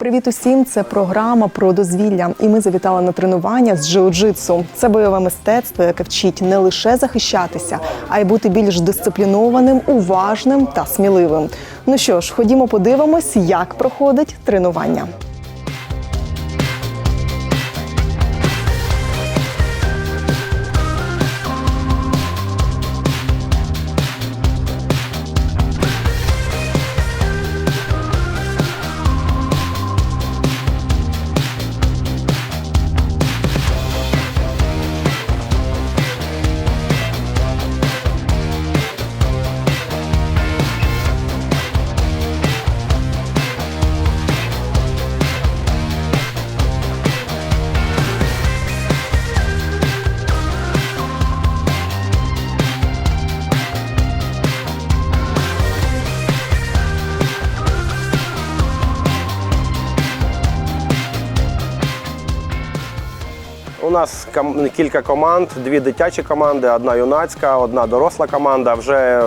Привіт усім! Це програма про дозвілля. І ми завітали на тренування з джиу-джитсу. Це бойове мистецтво, яке вчить не лише захищатися, а й бути більш дисциплінованим, уважним та сміливим. Ну що ж, ходімо подивимось, як проходить тренування. У нас кілька команд, дві дитячі команди, одна юнацька, одна доросла команда. Вже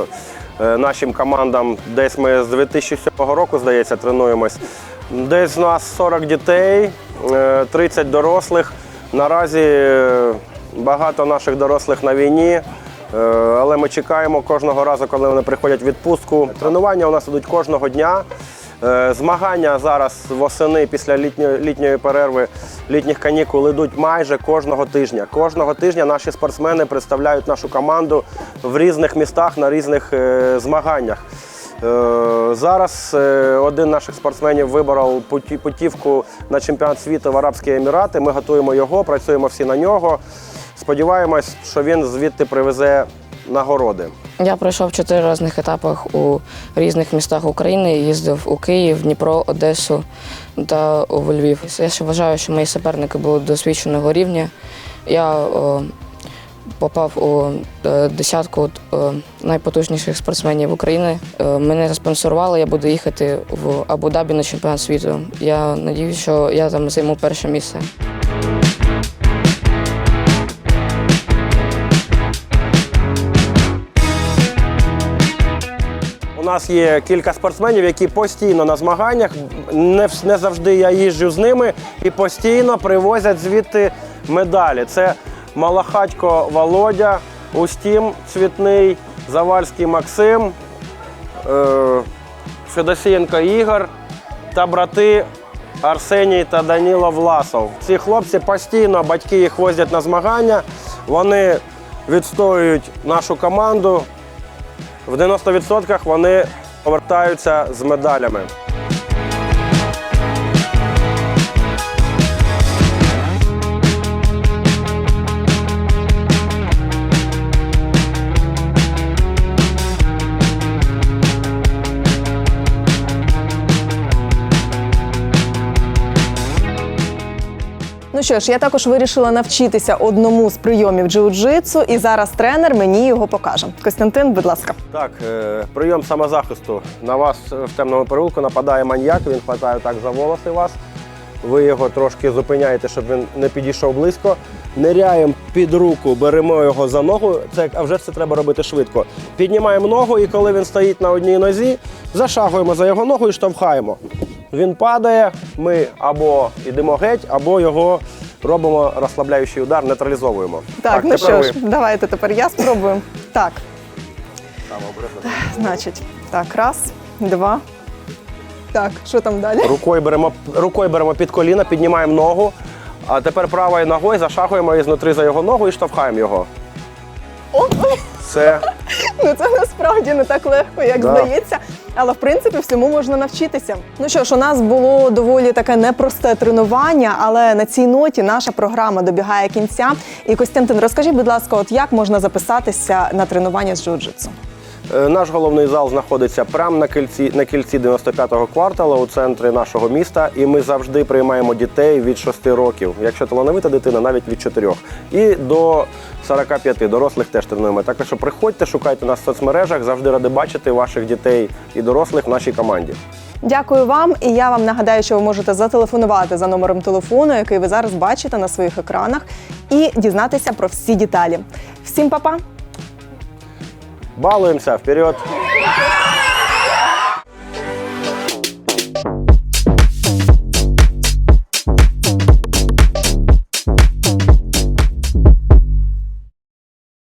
е, нашим командам десь ми з 2007 року, здається, тренуємось. Десь у нас 40 дітей, е, 30 дорослих. Наразі е, багато наших дорослих на війні. Е, Але ми чекаємо кожного разу, коли вони приходять в відпустку. Тренування у нас ідуть кожного дня. Е, Змагання зараз восени після літньої, перерви, літніх канікул йдуть майже кожного тижня. Кожного тижня наші спортсмени представляють нашу команду в різних містах на різних е, змаганнях. Е, Зараз один наших спортсменів виборов путівку на чемпіонат світу в Арабські Емірати. Ми готуємо його, працюємо всі на нього. Сподіваємось, що він звідти привезе нагороди. Я пройшов чотири різних етапах у різних містах України. Їздив у Київ, Дніпро, Одесу та у Львів. Я ще вважаю, що мої суперники були досвідченого рівня. Я о, попав у е, десятку е, найпотужніших спортсменів України. Е, мене заспонсорували, я буду їхати в Абу-Дабі на чемпіонат світу. Я сподіваюся, що я там займу перше місце. У нас є кілька спортсменів, які постійно на змаганнях. Не, не завжди я їжджу з ними і постійно привозять звідти медалі. Це Малахатько Володя, Устім Цвітний, Завальський Максим, е, Федосієнко Ігор та брати Арсеній та Даніло Власов. Ці хлопці постійно батьки їх возять на змагання. Вони відстоюють нашу команду. В 90% вони повертаються з медалями. Ну що ж, я також вирішила навчитися одному з прийомів джиу-джитсу, і зараз тренер мені його покаже. Костянтин, будь ласка. Так, е, прийом самозахисту. На вас в темному переулку нападає маньяк, він хватає так за волоси вас. Ви його трошки зупиняєте, щоб він не підійшов близько. Ниряємо під руку, беремо його за ногу. Це а вже це треба робити швидко. Піднімаємо ногу, і коли він стоїть на одній нозі, зашагуємо за його ногу і штовхаємо. Він падає, ми або йдемо геть, або його робимо розслабляючий удар, нейтралізовуємо. Так, ну що ви. ж, давайте тепер я спробую. Так. Значить, так, раз, два. Так, що там далі? Рукою беремо, рукою беремо під коліна, піднімаємо ногу, а тепер правою ногою зашахуємо ізнутри за його ногу і штовхаємо його. Це Ну це насправді не так легко, як Да. здається. Але в принципі всьому можна навчитися. Ну що ж, у нас було доволі таке непросте тренування, але на цій ноті наша програма добігає кінця. І Костянтин, розкажи, будь ласка, от як можна записатися на тренування з джиу-джитсу? Е, наш головний зал знаходиться прямо на кільці, на кільці 95-го кварталу у центрі нашого міста. І ми завжди приймаємо дітей від 6 років. Якщо талановита дитина, навіть від 4. І до 45 дорослих теж тренуємо. Так що приходьте, шукайте нас в соцмережах. Завжди ради бачити ваших дітей і дорослих в нашій команді. Дякую вам, і я вам нагадаю, що ви можете зателефонувати за номером телефону, який ви зараз бачите на своїх екранах, і дізнатися про всі деталі. Всім па-па! Балуємося вперед!